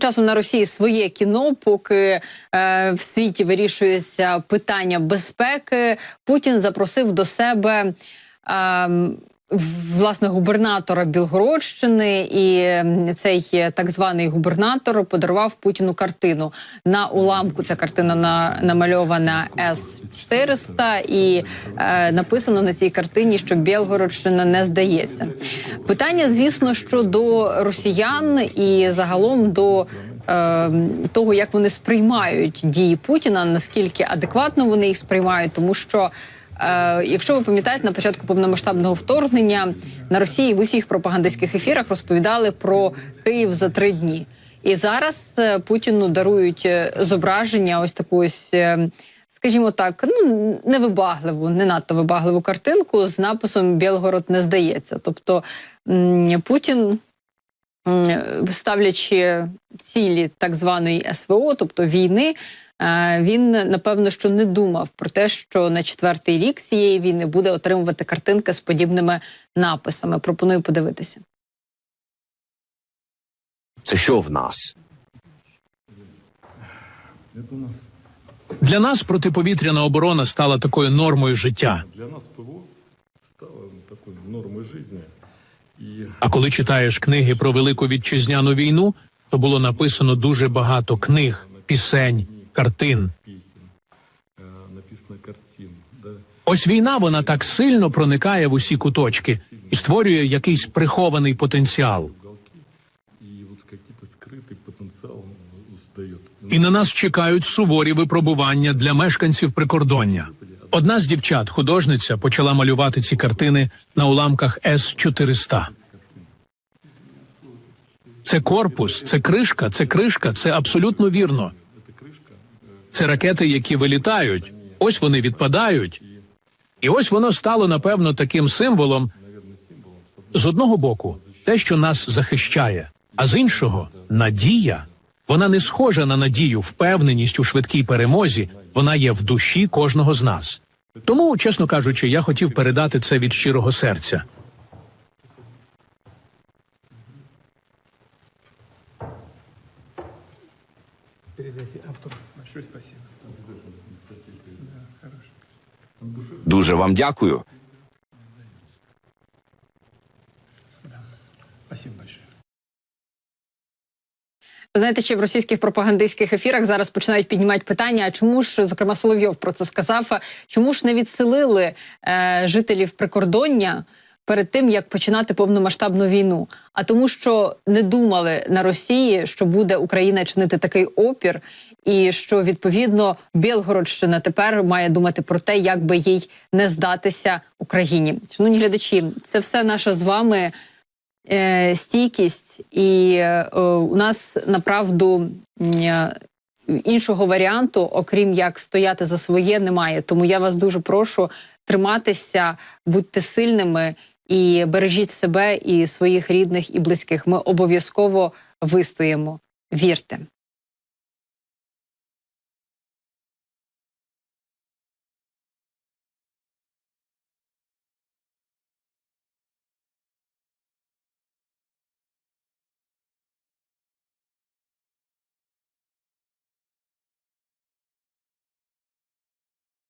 Часом на Росії своє кіно, поки е, в світі вирішується питання безпеки. Путін запросив до себе. Е, Власне, губернатора Білгородщини, і цей е, так званий губернатор подарував Путіну картину. На уламку ця картина на, намальована С 400 і е, написано на цій картині, що Білгородщина не здається. Питання, звісно, що до росіян і загалом до е, того, як вони сприймають дії Путіна, наскільки адекватно вони їх сприймають, тому що. Е, якщо ви пам'ятаєте, на початку повномасштабного вторгнення на Росії в усіх пропагандистських ефірах розповідали про Київ за три дні. І зараз е, Путіну дарують е, зображення, ось таку ось, скажімо так, ну невибагливу, не надто вибагливу картинку з написом Білгород не здається. Тобто Путін ставлячи цілі так званої СВО, тобто війни, е, він напевно що не думав про те, що на четвертий рік цієї війни буде отримувати картинки з подібними написами. Пропоную подивитися. Це що в нас? Для нас протиповітряна оборона стала такою нормою життя. А коли читаєш книги про велику вітчизняну війну, то було написано дуже багато книг, пісень, картин. песен, э, написано картин. Да? Ось війна вона так сильно проникає в усі куточки і створює якийсь прихований потенціал. И вот какие-то скрытый потенциал устает. І на нас чекають суворі випробування для мешканців прикордоння. Одна з дівчат, художниця, почала малювати ці картини на уламках С 400 Це корпус, це кришка, це кришка, це абсолютно вірно. Це ракети, які вилітають. Ось вони відпадають. І ось воно стало, напевно, таким символом з одного боку, те, що нас захищає, а з іншого надія. Вона не схожа на надію, впевненість у швидкій перемозі. Вона є в душі кожного з нас. Тому, чесно кажучи, я хотів передати це від щирого серця. Дуже вам дякую. Спасибо большое. Знаєте, ще в російських пропагандистських ефірах зараз починають піднімати питання: а чому ж, зокрема, Соловйов про це сказав? Чому ж не відселили е, жителів прикордоння перед тим, як починати повномасштабну війну? А тому, що не думали на Росії, що буде Україна чинити такий опір, і що відповідно Білгородщина тепер має думати про те, як би їй не здатися Україні. Шановні глядачі, це все наша з вами е, стійкість, і е, у нас направду е, іншого варіанту, окрім як стояти за своє, немає. Тому я вас дуже прошу триматися, будьте сильними і бережіть себе і своїх рідних і близьких. Ми обов'язково вистоїмо. Вірте.